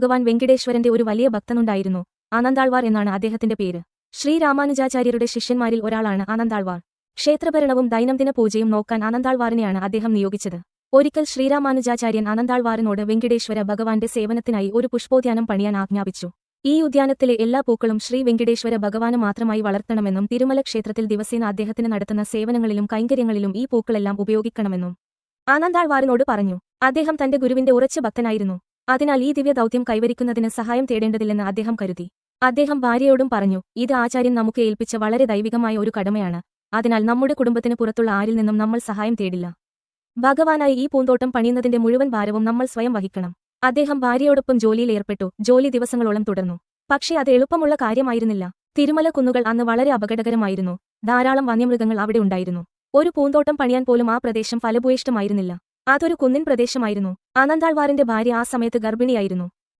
ഭഗവാൻ വെങ്കിടേശ്വരന്റെ ഒരു വലിയ ഭക്തനുണ്ടായിരുന്നു. ആനന്ദാൾവാർ എന്നാണ് അദ്ദേഹത്തിന്റെ പേര്. ശ്രീരാമാനുജാചാര്യരുടെ ശിഷ്യന്മാരിൽ ഒരാളാണ് ആനന്ദാൾവാർ. ക്ഷേത്രഭരണവും ദൈനംദിന പൂജയും നോക്കാൻ ആനന്ദാൾവാറിനെയാണ് അദ്ദേഹം നിയോഗിച്ചത്. ഒരിക്കൽ ശ്രീരാമാനുജാചാര്യൻ ആനന്ദാൾവാറിനോട് വെങ്കിടേശ്വര ഭഗവാന്റെ സേവനത്തിനായി ഒരു പുഷ്പോദ്യാനം പണിയാൻ ആജ്ഞാപിച്ചു. ഈ ഉദ്യാനത്തിലെ എല്ലാ പൂക്കളും ശ്രീ വെങ്കിടേശ്വര ഭഗവാന് മാത്രമായി വളർത്തണമെന്നും തിരുമല ക്ഷേത്രത്തിൽ ദിവസേന അദ്ദേഹത്തിന് നടത്തുന്ന സേവനങ്ങളിലും കൈങ്കര്യങ്ങളിലും ഈ പൂക്കളെല്ലാം ഉപയോഗിക്കണമെന്നും ആനന്ദാൾവാറിനോട് പറഞ്ഞു. അദ്ദേഹം തന്റെ ഗുരുവിന്റെ ഉറച്ച ഭക്തനായിരുന്നു. അതിനാൽ ഈ ദിവ്യ ദൗത്യം കൈവരിക്കുന്നതിന് സഹായം തേടേണ്ടതില്ലെന്ന് അദ്ദേഹം കരുതി. അദ്ദേഹം ഭാര്യയോടും പറഞ്ഞു ഇത് ആചാര്യൻ നമുക്ക് ഏൽപ്പിച്ച വളരെ ദൈവികമായ ഒരു കടമയാണ്. അതിനാൽ നമ്മുടെ കുടുംബത്തിന് പുറത്തുള്ള ആരിൽ നിന്നും നമ്മൾ സഹായം തേടില്ല. ഭഗവാനായി ഈ പൂന്തോട്ടം പണിയുന്നതിന്റെ മുഴുവൻ ഭാരവും നമ്മൾ സ്വയം വഹിക്കണം. അദ്ദേഹം ഭാര്യയോടൊപ്പം ജോലിയിൽ ഏർപ്പെട്ടു ജോലി ദിവസങ്ങളോളം തുടർന്നു. പക്ഷേ അത് എളുപ്പമുള്ള കാര്യമായിരുന്നില്ല. തിരുമല കുന്നുകൾ അന്ന് വളരെ അപകടകരമായിരുന്നു. ധാരാളം വന്യമൃഗങ്ങൾ അവിടെ ഉണ്ടായിരുന്നു. ഒരു പൂന്തോട്ടം പണിയാൻ പോലും ആ പ്രദേശം ഫലഭൂയിഷ്ടമായിരുന്നില്ല. അതൊരു കുന്നിൻ പ്രദേശമായിരുന്നു. ആനന്ദാൾവാറിന്റെ ഭാര്യ ആ സമയത്ത് ഗർഭിണിയായിരുന്നു.